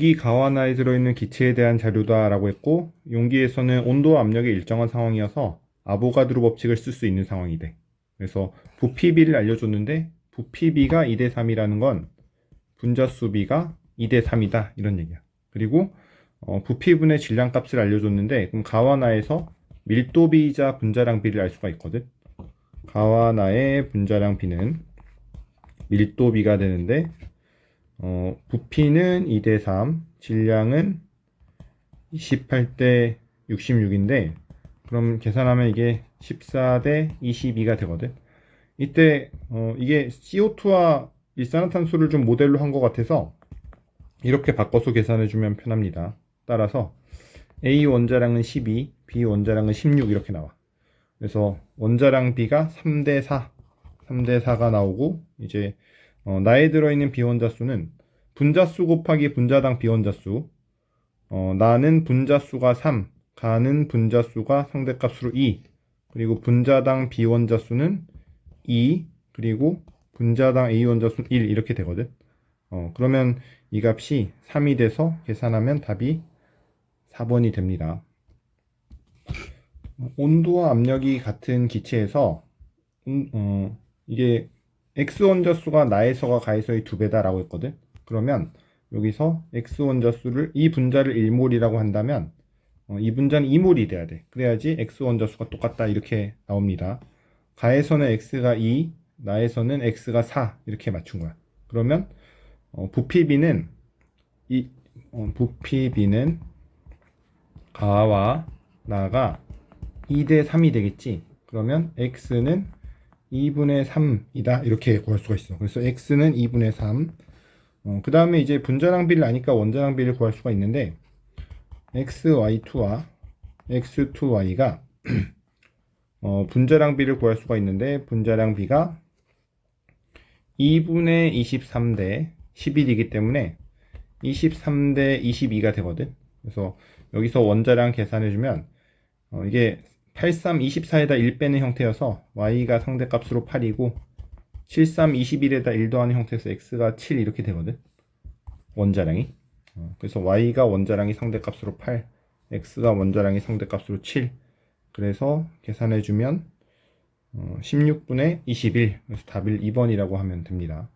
용기 가와나에 들어있는 기체에 대한 자료다라고 했고 용기에서는 온도와 압력이 일정한 상황이어서 아보가드로 법칙을 쓸 수 있는 상황이 돼. 그래서 부피비를 알려줬는데 부피비가 2대 3이라는 건 분자수 비가 2대 3이다 이런 얘기야. 그리고 어, 부피분의 질량값을 알려줬는데 그럼 가와나에서 밀도비이자 분자량 비를 알 수가 있거든. 가와나의 분자량 비는 밀도비가 되는데 어, 부피는 2대 3, 질량은 28대 66인데 그럼 계산하면 이게 14대 22가 되거든. 이때 어, 이게 CO2와 일산화탄소를 좀 모델로 한 것 같아서 이렇게 바꿔서 계산해 주면 편합니다. 따라서 A 원자량은 12, B 원자량은 16 이렇게 나와. 그래서 원자량 B가 3대 4, 3대 4가 나오고 이제 어, 나에 들어있는 비원자 수는 분자수 곱하기 분자당 비원자 수. 어, 나는 분자수가 3, 가는 분자수가 상대값으로 2 그리고 분자당 비원자 수는 2 그리고 분자당 A 원자 수는 1 이렇게 되거든. 어, 그러면 이 값이 3이 돼서 계산하면 답이 4번이 됩니다. 온도와 압력이 같은 기체에서 음, 어, 이게 x 원자수가 나에서가 가에서의 두 배다라고 했거든. 그러면 여기서 x 원자수를 이 분자를 1몰이라고 한다면 어, 이 분자는 2몰이 돼야 돼. 그래야지 x 원자수가 똑같다 이렇게 나옵니다. 가에서는 x가 2, 나에서는 x가 4 이렇게 맞춘 거야. 그러면 어, 부피비는 이 어, 부피비는 가와 나가 2대 3이 되겠지. 그러면 x는 2분의 3이다. 이렇게 구할 수가 있어. 그래서 x는 2분의 3. 어, 그 다음에 이제 분자량 비를 아니까 원자량 비를 구할 수가 있는데 xy2와 x2y가 어, 분자량 비를 구할 수가 있는데 분자량 비가 2분의 23대 11이기 때문에 23대 22가 되거든. 그래서 여기서 원자량 계산해주면 어, 이게 83, 24에다 1 빼는 형태여서 y가 상대값으로 8이고 73, 21에다 1 더하는 형태에서 x가 7 이렇게 되거든. 원자량이. 어, 그래서 y가 원자량이 상대값으로 8, x가 원자량이 상대값으로 7. 그래서 계산해주면 어, 16분의 21. 그래서 답을 2번이라고 하면 됩니다.